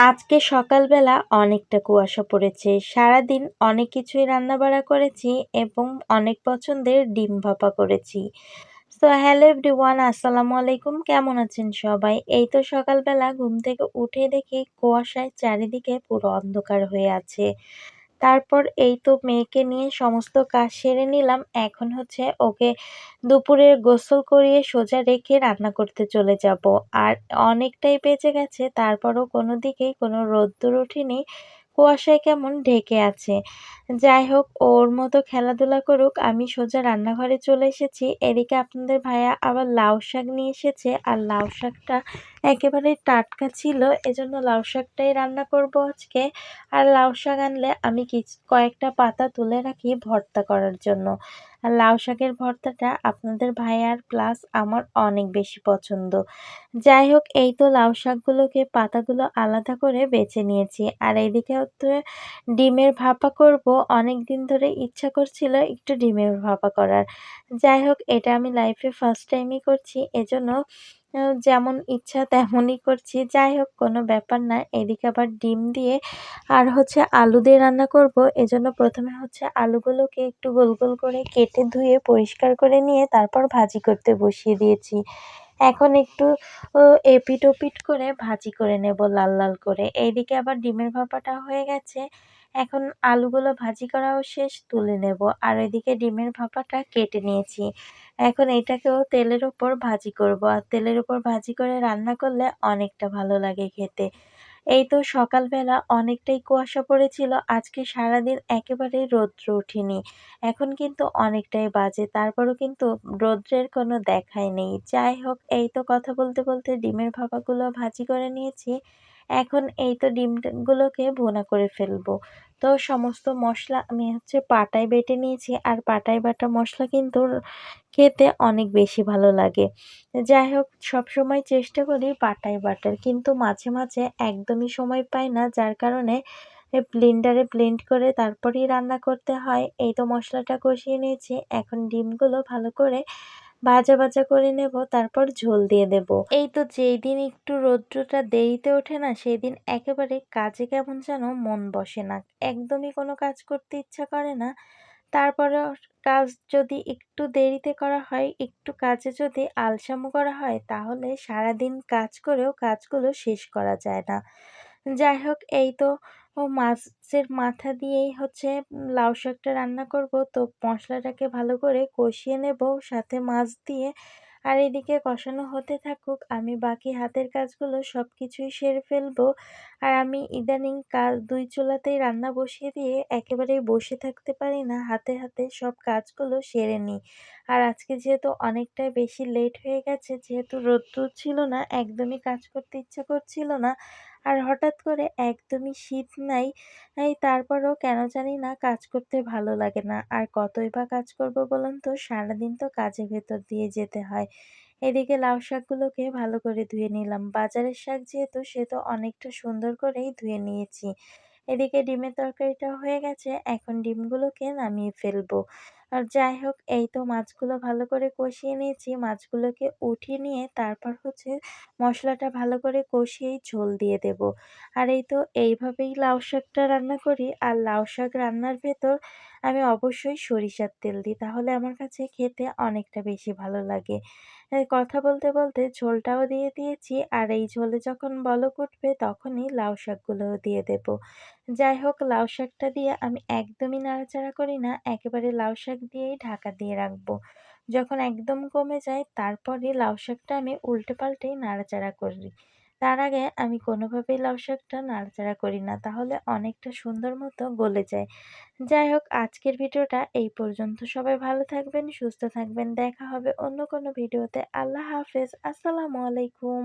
আজকে সকালবেলা অনেকটা কুয়াশা পড়েছে। সারাদিন অনেক কিছুই রান্নাবাড়া করেছি এবং অনেক পছন্দের ডিম ভাপা করেছি। তো হ্যালো এভরিওয়ান আসসালামু আলাইকুম। কেমন আছেন সবাই? এই তো সকালবেলা ঘুম থেকে উঠে দেখি কুয়াশায় চারিদিকে পুরো অন্ধকার হয়ে আছে। তারপর এই তো মেয়েকে নিয়ে সমস্ত কাজ সেরে নিলাম। এখন হচ্ছে ওকে দুপুরের গোসল করিয়ে সোজা রেখে রান্না করতে চলে যাব। আর অনেকটাই বেঁচে গেছে, তারপরও কোনো দিকেই কোনো রোদ্দুর ওঠেনি। কুয়াশায় কেমন ঢেকে আছে। যাই হোক, ওর মতো খেলাধুলা করুক, আমি সোজা রান্নাঘরে চলে এসেছি। এদিকে আপনাদের ভাইয়া আবার লাউ শাক নিয়ে এসেছে, আর লাউ শাকটা একেবারে টাটকা ছিল, এজন্য লাউ শাকটাই রান্না করব আজকে। আর লাউ শাক আনলে আমি কিছু কয়েকটা পাতা তুলে রাখি ভর্তা করার জন্য। আর লাউ শাকের ভর্তাটা আপনাদের ভাইয়ার প্লাস আমার অনেক বেশি পছন্দ। যাই হোক, এই তো লাউ শাকগুলোকে পাতাগুলো আলাদা করে বেছে নিয়েছি। আর এইদিকে হচ্ছে ডিমের ভাপা করব। অনেক দিন ধরে ইচ্ছা করছিল একটু ডিমের ভাপা করার। যাই হোক, এটা আমি লাইফে ফার্স্ট টাইমই করছি, এজন্য যেমন ইচ্ছা তেমনই করছি। যাই হোক, কোনো ব্যাপার না। এদিকে আবার ডিম দিয়ে আর হচ্ছে আলু দিয়ে রান্না করব। এজন্য প্রথমে হচ্ছে আলুগুলোকে একটু গোল গোল করে কেটে ধুয়ে পরিষ্কার করে নিয়ে তারপর ভাজি করতে বসিয়ে দিয়েছি। এখন একটু এপিট ওপিট করে ভাজি করে নেব লাল লাল করে। এইদিকে আবার ডিমের ভাপাটা হয়ে গেছে। এখন আলুগুলো ভাজি করাও শেষ, তুলে নেব। আর এদিকে ডিমের ভাপাটা কেটে নিয়েছি। এখন এটাকেও তেলের ওপর ভাজি করব। আর তেলের ওপর ভাজি করে রান্না করলে অনেকটা ভালো লাগে খেতে। এই তো সকালবেলা অনেকটাই কুয়াশা পড়েছিল, আজকে সারাদিন একেবারে রৌদ্র ওঠেনি। এখন কিন্তু অনেকটাই বাজে, তারপরও কিন্তু রৌদ্রের কোনো দেখাই নেই। যাই হোক, এই তো কথা বলতে বলতে ডিমের ভাপাগুলো ভাজি করে নিয়েছি। এখন এই তো ডিমগুলোকে ভুনা করে ফেলব। তো সমস্ত মশলা আমি হচ্ছে পাটায় বেটে নিয়েছি, আর পাটায় বাটা মশলা কিন্তু খেতে অনেক বেশি ভালো লাগে। যাই হোক, সবসময় চেষ্টা করি পাটায় বাটার, কিন্তু মাঝে মাঝে একদমই সময় পাই না, যার কারণে ব্লেন্ডারে ব্লেন্ড করে তারপরেই রান্না করতে হয়। এই তো মশলাটা কষিয়ে নিয়েছি, এখন ডিমগুলো ভালো করে ভাজা ভাজা করে নেব, তারপর ঝোল দিয়ে দেব। এই তো যেই দিন একটু রৌদ্রটা দেরিতে ওঠে না, সেই দিন একেবারে কাজে কেমন যেন মন বসে না। একদমই কোনো কাজ করতে ইচ্ছা করে না। তারপরে কাজ যদি একটু দেরিতে করা হয়, একটু কাজে যদি আলসামো করা হয়, তাহলে সারাদিন কাজ করেও কাজগুলো শেষ করা যায় না। যাই হোক, এই তো মাছের মাথা দিয়েই হচ্ছে লাউ শাকটা রান্না করব। তো মশলাটাকে ভালো করে কষিয়ে নেব, সাথে মাছ দিয়ে। আর এদিকে কষানো হতে থাকুক, আমি বাকি হাতের কাজগুলো সব কিছুই সেরে ফেলব। আর আমি ইদানিং কাজ দুই চুলাতেই রান্না বসিয়ে দিয়ে একেবারেই বসে থাকতে পারি না, হাতে হাতে সব কাজগুলো সেরে নিই। আর আজকে যেহেতু অনেকটাই বেশি লেট হয়ে গেছে, যেহেতু রোদ্দুর ছিল না, একদমই কাজ করতে ইচ্ছা করছিল না আর হঠাৎ করে একদমই শীত নাই তারপরেও কেন জানি না কাজ করতে ভালো লাগে না। আর কতই বা কাজ করব বলুন তো, সারাদিন তো কাজের ভেতর দিয়ে যেতে হয়। এদিকে লাউ শাকগুলোকে ভালো করে ধুয়ে নিলাম। বাজারের শাক যেহেতু, সে তো অনেকটা সুন্দর করেই ধুয়ে নিয়েছি। এদিকে ডিমের তরকারিটা হয়ে গেছে, এখন ডিমগুলোকে নামিয়ে ফেলব। আর যাই হোক, এই তো মাছগুলো ভালো করে কষিয়ে নিয়েছি। মাছগুলোকে উঠিয়ে নিয়ে তারপর হচ্ছে মশলাটা ভালো করে কষিয়েই ঝোল দিয়ে দেব। আর এই তো এইভাবেই লাউ শাকটা রান্না করি। আর লাউ শাক রান্নার ভেতর আমি অবশ্যই সরিষার তেল দিই। তাহলে আমার কাছে খেতে অনেকটা বেশি ভালো লাগে। কথা বলতে বলতে ঝোলটাও দিয়ে দিয়েছি আর এই ঝোলে যখন বলক উঠবে তখনই লাউ শাকগুলোও দিয়ে দেব। যাই হোক, লাউ শাকটা দিয়ে আমি একদমই নাড়াচাড়া করি না, একেবারে লাউ শাক দিয়েই ঢাকা দিয়ে রাখব। যখন একদম কমে যায় তারপরে লাউ শাকটা আমি উল্টে পাল্টেই নাড়াচাড়া করি। তার আগে আমি কোনোভাবেই লাউ শাকটা নাড়াচাড়া করি না, তাহলে অনেকটা সুন্দর মতো গলে যায়। যাই হোক, আজকের ভিডিওটা এই পর্যন্ত। সবাই ভালো থাকবেন, সুস্থ থাকবেন। দেখা হবে অন্য কোনো ভিডিওতে। আল্লাহ হাফেজ। আসসালামু আলাইকুম।